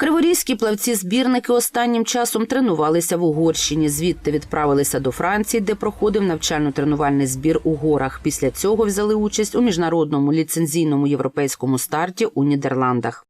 Криворізькі плавці-збірники останнім часом тренувалися в Угорщині. Звідти відправилися до Франції, де проходив навчально-тренувальний збір у горах. Після цього взяли участь у міжнародному ліцензійному європейському старті у Нідерландах.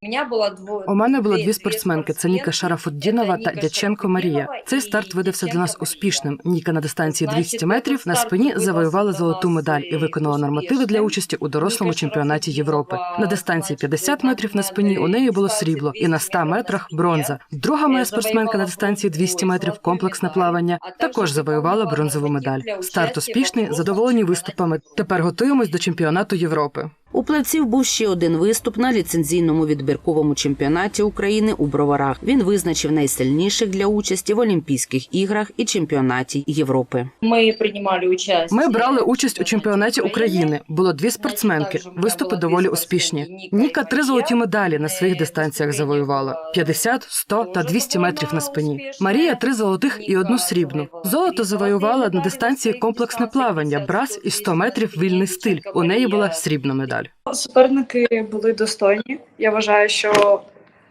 У мене було дві спортсменки: це Ніка Шарафуддінова та Дяченко Марія. Цей старт видався для нас успішним. Ніка на дистанції 200 метрів на спині завоювала золоту медаль і виконала нормативи для участі у дорослому чемпіонаті Європи. На дистанції 50 метрів на спині у неї було срібло, і на 100 метрах бронза. Друга моя спортсменка на дистанції 200 метрів комплексне плавання також завоювала бронзову медаль. Старт успішний, задоволені виступами. Тепер готуємось до чемпіонату Європи. У плавців був ще один виступ на ліцензійному відбірковому чемпіонаті України у Броварах. Він визначив найсильніших для участі в Олімпійських іграх і чемпіонаті Європи. Ми приймали участь. Ми брали участь у чемпіонаті України. Було дві спортсменки. Виступи доволі успішні. Ніка три золоті медалі на своїх дистанціях завоювала: 50, 100 та 200 метрів на спині. Марія три золотих і одну срібну. Золото завоювала на дистанції комплексне плавання, брас і 100 метрів вільний стиль. У неї була срібна медаль. Суперники були достойні. Я вважаю, що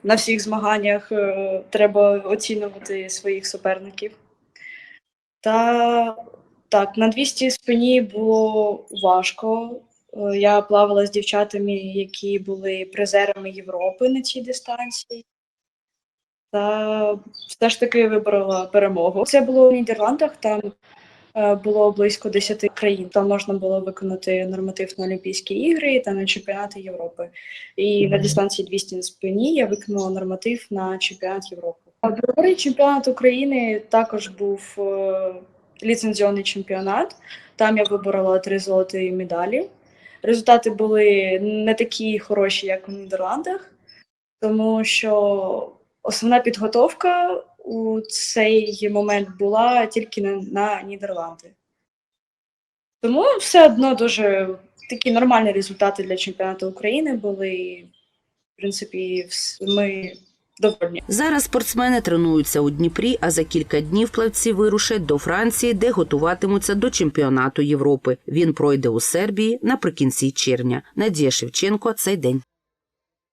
на всіх змаганнях е, треба оцінювати своїх суперників. Та так, на 200 спині було важко. Е, Я плавала з дівчатами, які були призерами Європи на цій дистанції. Та все ж таки вибрала перемогу. Це було в Нідерландах, там було близько 10 країн. Там можна було виконати норматив на Олімпійські ігри та на чемпіонати Європи. І на дистанції 200 на спині я виконала норматив на чемпіонат Європи. А другий чемпіонат України також був е, ліцензіонний чемпіонат. Там я виборола три золоті медалі. Результати були не такі хороші, як у Нідерландах, тому що основна підготовка у цей момент була тільки на, на Нідерланди. Тому все одно дуже такі нормальні результати для чемпіонату України були. В принципі, ми довольні. Зараз спортсмени тренуються у Дніпрі, а за кілька днів плавці вирушать до Франції, де готуватимуться до чемпіонату Європи. Він пройде у Сербії наприкінці червня. Надія Шевченко цей день.